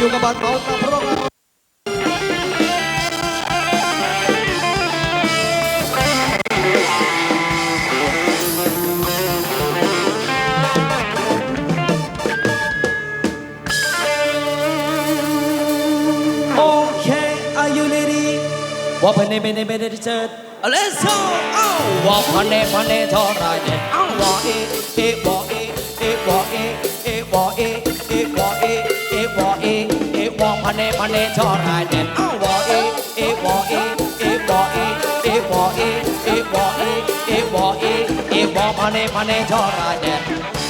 ยู่กับบอลเขตะพรงโอเคอายุเลดีว่าพันเนไม่ได้ไม่ได้เจอ Let's go ว่าพันเนพันเนเท่าไรเนี่ยว่าเอเอว่าเอเอว่าเอ ว่าพันเนพันเนทอไรเดนอ้าวว่าเอเอว่าเอเอว่าเอเอว่าเอเอว่าเอเอว่าเอเอว่าพันเนพันเนทอไรเดน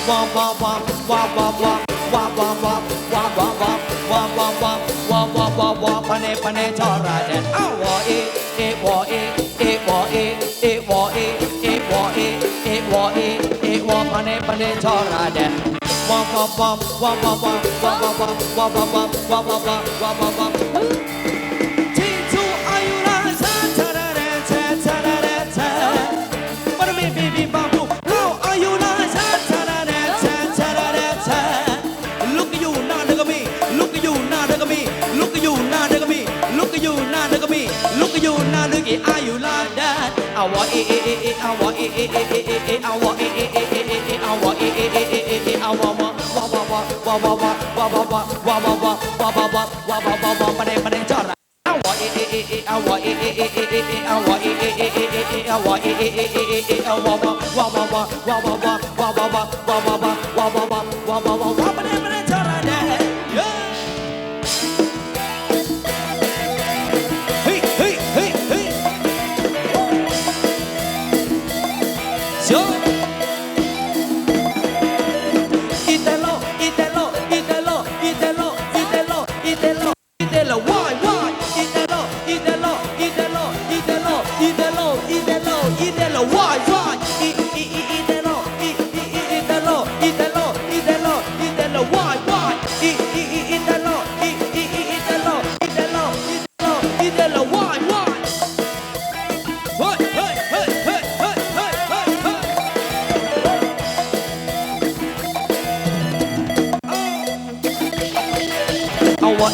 ว่าว่าว่าว่าว่าว่าว่าว่าว่าว่าว่าว่าว่าว่าว่าว่าว่าว่าว่าพันเนพันเนทอไรเดนอ้าวว่าเอเอว่าเอเอว่าเอเอว่าเอเอว่าเอเอว่าเอเอว่าพันเนพันเนทอไรเดน ว่าว่าว่าว่าว่าว่าว่าว่าว่าว่าว่าว่าว่าว่าว่าว่าว่าว่าที่ทูอายุราชาชาดาเรชาชาดาเรชาปรมีบีบีบาบูเราอายุราชาชาดาเรชาชาดาเรชา Look at you now look at me Look at you now look at me Look at you now look at me Look at you now look at me Look at you now look at are you like that I want it it it it I want it it it it it I want it it it it it I want it it it it it I want wa wa wa wa wa wa wa wa wa wa wa wa wa wa wa wa wa wa wa wa wa ประเด็นประเด็นจอด I want it it it it I want it it it it it I want it it it it it I want it it it it it I want wa wa wa wa wa wa wa wa wa wa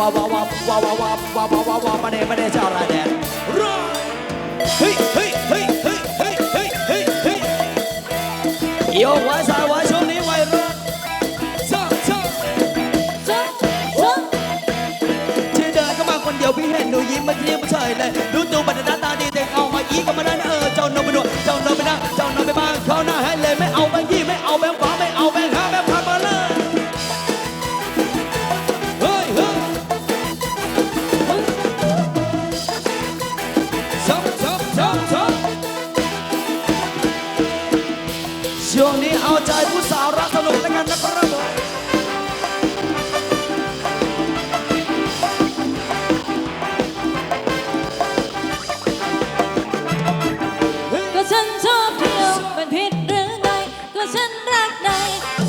wa wa wa wa wa wa wa wa wa wa wa wa wa มาเนี่ยมาเนี่ยจอดไรเด่น Run เฮ้ยเฮ้ยเฮ้ยเฮ้ยเฮ้ยเฮ้ยเฮ้ยเฮ้ยโยกไว้สายไว้ช่วงนี้วัยรุ่นชอบชอบที่เดินเข้ามาคนเดียวพี่เห็นหนูยิ้มมาเยี่ยมเฉยเลยดูตัวบัตรหน้าตาดีแต่เอามาอีก็มาได้นะเออ night.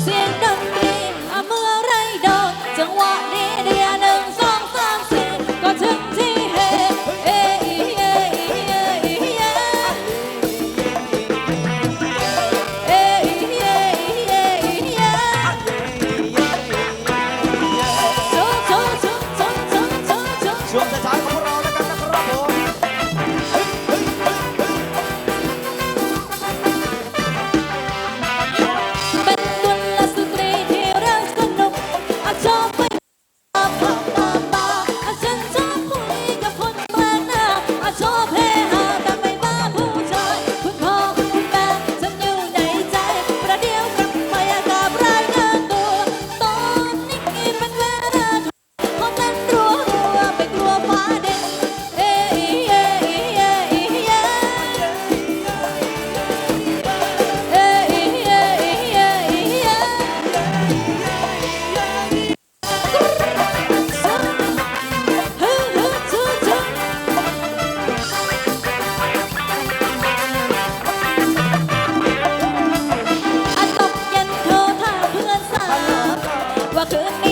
พอคืนนี้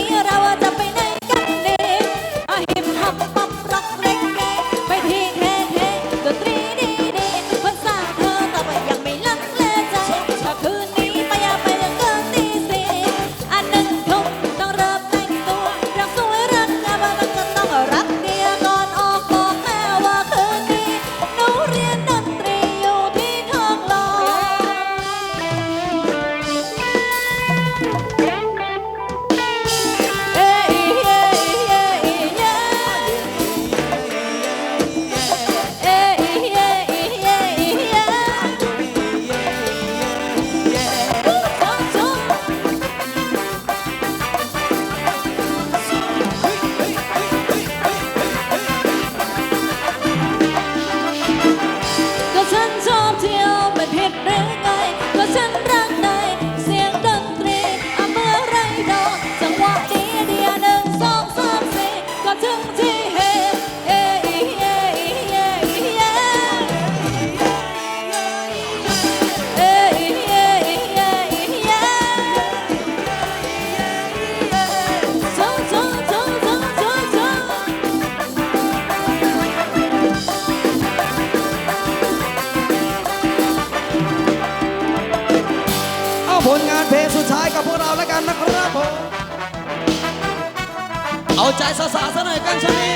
ใจสาวๆซะหน่อยกันชนี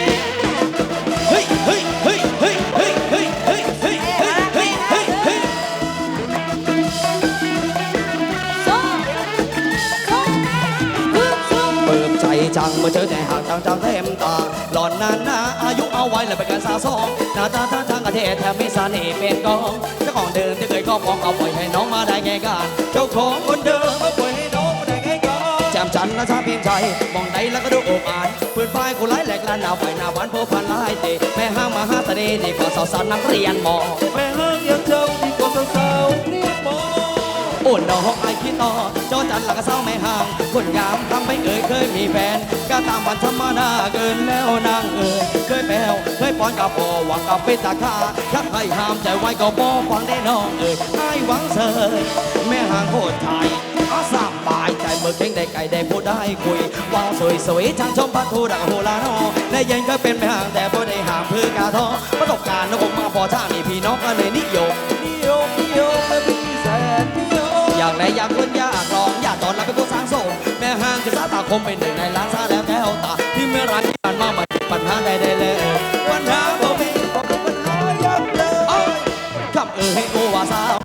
เฮ้ยเฮ้ยเฮ้ยเฮ้ยเฮ้ยเฮ้ยเฮ้ยเฮ้ยเฮ้ยเฮ้ยเฮ้ยเฮ้ยเปิดใจจังเมื่อเจอแต่หางจังจังเต็มตาหล่อนนั้นนะอายุเอาไว้แล้วเป็นการสาวสองหน้าตาท่าทางกระเทศแถมมีเน่เป็นกองเจ้าของเดิมที่เคยครอบครองเอาปล่อยให้น้องมาได้ไงกันเจ้าของคนเดิม จมจันทร์นะชาพิมพ์ใจมองใดแล้วก็ดูอกอ่านปืนไฟกูไล่แหลกลานหนาวไฟหน้าบ้านพบพันลายเตะแม่ห้างมาหาเสน่ห์ดีกว่าสาวสาวนักเรียนมอแม่ห้างยังเจ้าดีกว่าสาวๆเรียกหมอโอ้น้องไอคิดต่อจอจันหลักเศร้าไม่ห่าง คนงามทำไม่เอ่ยเคยมีแฟนก็ตามวันธรรมดาเกินแล้วนางเอ่ยเคยแปลวเคยป้อนกับพ่อหวังกับเป็นตาคาชักให้ห้ามใจไว้ก็บอฟังได้น้องเอ่ยไอ้หวังเสยแม่ห่างโคตรไทย มื่อเข่งได้ไก่ได้พูดได้คุยว้าวสวยสวยๆช่างชมพัทูดักโหลาโนในเย็นก็เป็นแม่ห่างแต่บ่ได้ห่างเพื่อกาทอประสบการณ์นะผมมาพอชาตินี่พี่น้องก็เลยนิยมนิยมนิยมและพี่แสนนิยมอยากได้อยากคนอยากลองอยากตอนรับเป็นผู้สร้างสมแม่ห้างคือสาตาคมเป็นหนึ่งในล้านซาแล้วแก้วตาที่เมื่อรันที่ผ่านมาไม่ปัญหาใดใดๆเลยปัญหาบ่มีบอกกับปัญหายับเลยอ้าคำเอ่ยให้โอวาสาว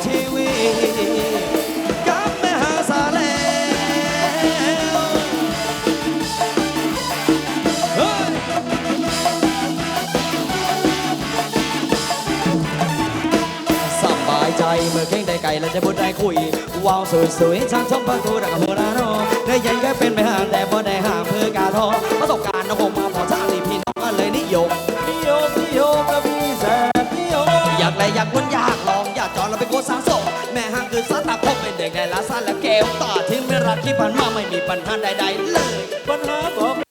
เมื่อเข่งได้ไก่แล้วจะพูดได้คุยว้าวสวยๆช่างชมพังทูดักหัวลาโนได้ยังแค่เป็นไม่ห่างแต่บ่ได้ห่างเพื่อกาทอประสบการณ์นะผมมาพอชาติพี่น้องก็เลยนิยมนิยมนิยมและพี่แสนนิยมอยากได้อยากคนอยากลองอยากจองเราเป็นโคสร้างสมแม่ห้างคือสตาร์คบเป็นเด็กในลาซาและแก้วตาที่ไม่รักที่ผ่านมาไม่มีปัญหาใดๆเลยปัญหาบอก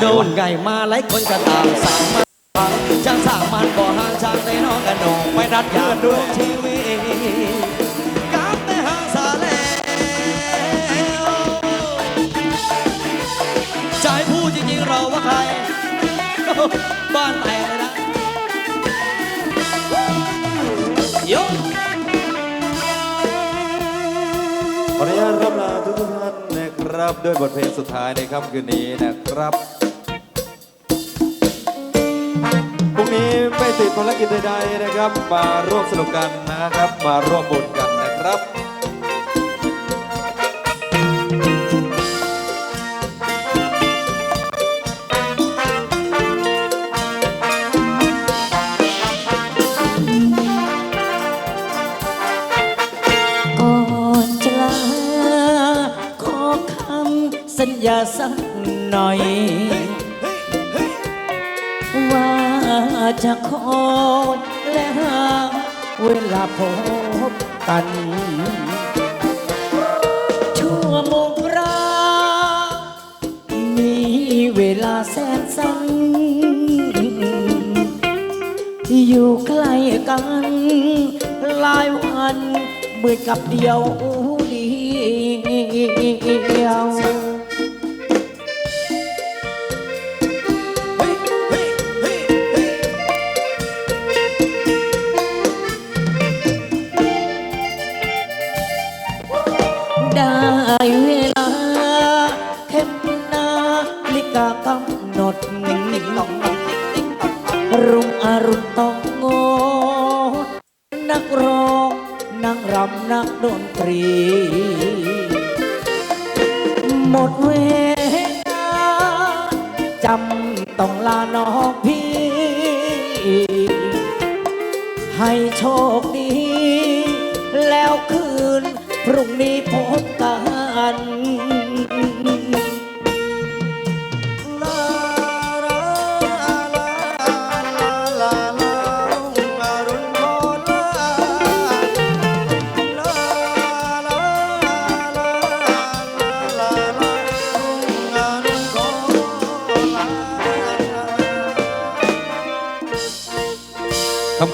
โดนไก่มาหลายคนก็ตามสั่งมาจังสั่งมันบ่ห่างจางได้น้องกันนองไม่รัดยาด้วยชีวิตกับแม่ห่างสาแล้วใจพูดจริงๆเราว่าใคร บ้านแตกเลยนะโยขออนุญาตร่ำลาทุกทุกท่านนะครับ ด้วยบทเพลงสุดท้ายในค่ำคืนนี้นะครับ ติดภารกิจใดๆนะครับ มาร่วมสนุกกันนะครับ มาร่วมบุญกันนะครับก่อนจะลาขอคำสัญญาสักหน่อย จะคอยและหาเวลาพบกัน ชั่วโมงรามีเวลาแสนสั้นอยู่ใกล้กันหลายวันเบื่อกับเดียวเดียว อรุณต้องงดนักร้องนักรำนักดนตรี หมดเวลาจำต้องลาน้องพี่ ให้โชคดี แล้วคืน พรุ่งนี้พบกัน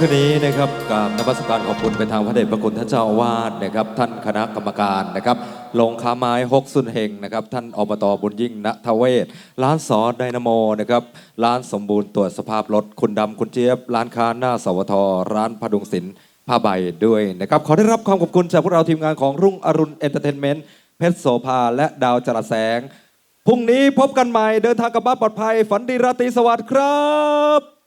คืนนี้นะครับกราบนมัสการขอบคุณไปทางพระเดชพระคุณท่านเจ้าอาวาสนะครับ ท่านคณะกรรมการนะครับลงค้าไม้ฮกสุนเฮงนะครับ ท่านอบตบุญยิ่งณทเวศ ร้านสอไดนาโมนะครับร้านสมบูรณ์ตรวจสภาพรถคุณดำคุณเจี๊ยบ ร้านค้าหน้าสวทร้านพดุงศิลป์ผ้าใบด้วยนะครับ ขอได้รับความขอบคุณจากพวกเราทีมงานของรุ่งอรุณเอนเตอร์เทนเมนต์เพชรโสภาและดาวจรัสแสงพรุ่งนี้พบกันใหม่เดินทางกลับบ้านปลอดภัย ฝันดีราตรีสวัสดิ์ครับ